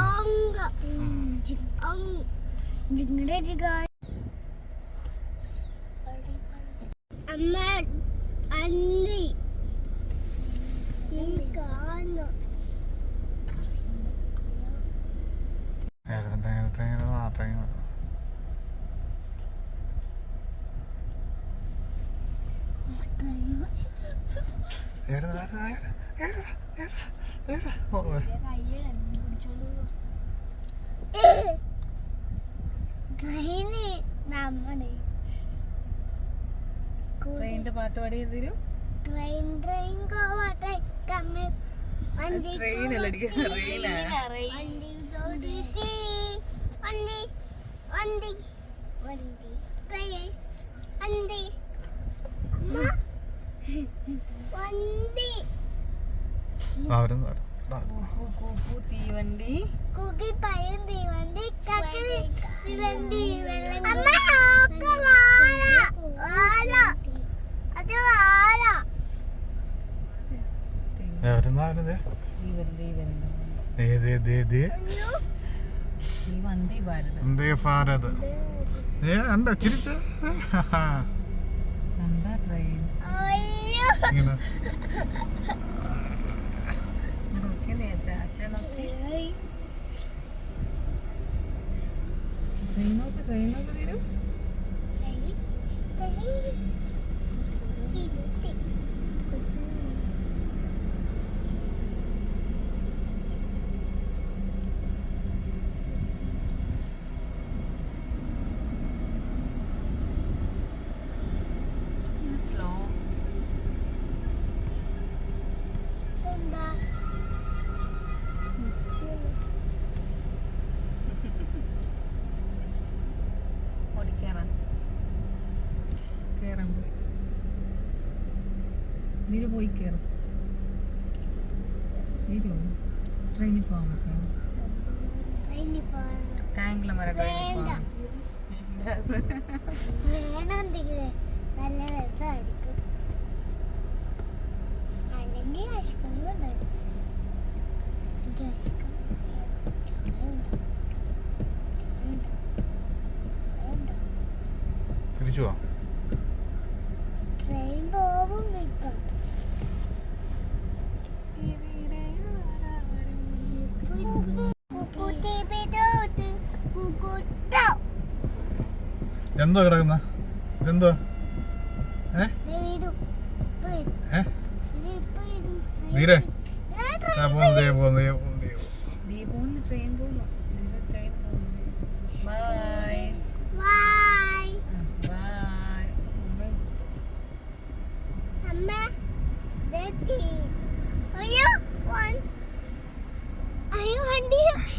ഓങ്ക Aung train giga അമ്മ അന്നി. ട്രെയിനിന്റെ പാട്ട് പാടി തരും ട്രെയിൻ ട്രെയിൻ വണ്ടി ട്രെയിൻ തീവണ്ടി കുക്കി പയ്യൻ തീവണ്ടി കക്കി തീവണ്ടി അമ്മ ഈ വന്ദേ ഭാരത്. ഏ അണ്ട ചിരിച്ച കണ്ട? ട്രെയിൻ അയ്യോ ഇങ്ങനെ നോക്കി നേച്ച അച്ഛൻ നോക്കി ട്രെയിൻ നോക്ക് ട്രെയിൻ നോക്ക് തരും സ്ലോ എന്താ ഓടിക്കേറാം കേറാൻ പോയി നീര് പോയി കയറും നീര് ട്രെയിനിൽ പോകാൻ പോകാൻ കായംകുളം വരെ ട്രെയിനിൽ. പോകാം നല്ല രസമായിരിക്കും അല്ലെങ്കിൽ ചായയുണ്ടോ? ചായയുണ്ടോ? ചായയുണ്ടോ? തിരിച്ചു പോവാം. എന്തോ കിടക്കുന്ന? ഇതെന്തോ? ഏ? ഏ? നീരേ? പോകുന്നു പോകുന്നു പോകുന്നു ട്രെയിൻ പോകുന്നു ദീ ട്രെയിൻ പോകുന്നു ബൈ ബൈ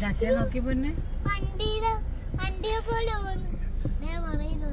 അച്ഛൻ നോക്കി പൊന്നെ. വണ്ടിയുടെ വണ്ടിയെ പോലെ പറയുന്നു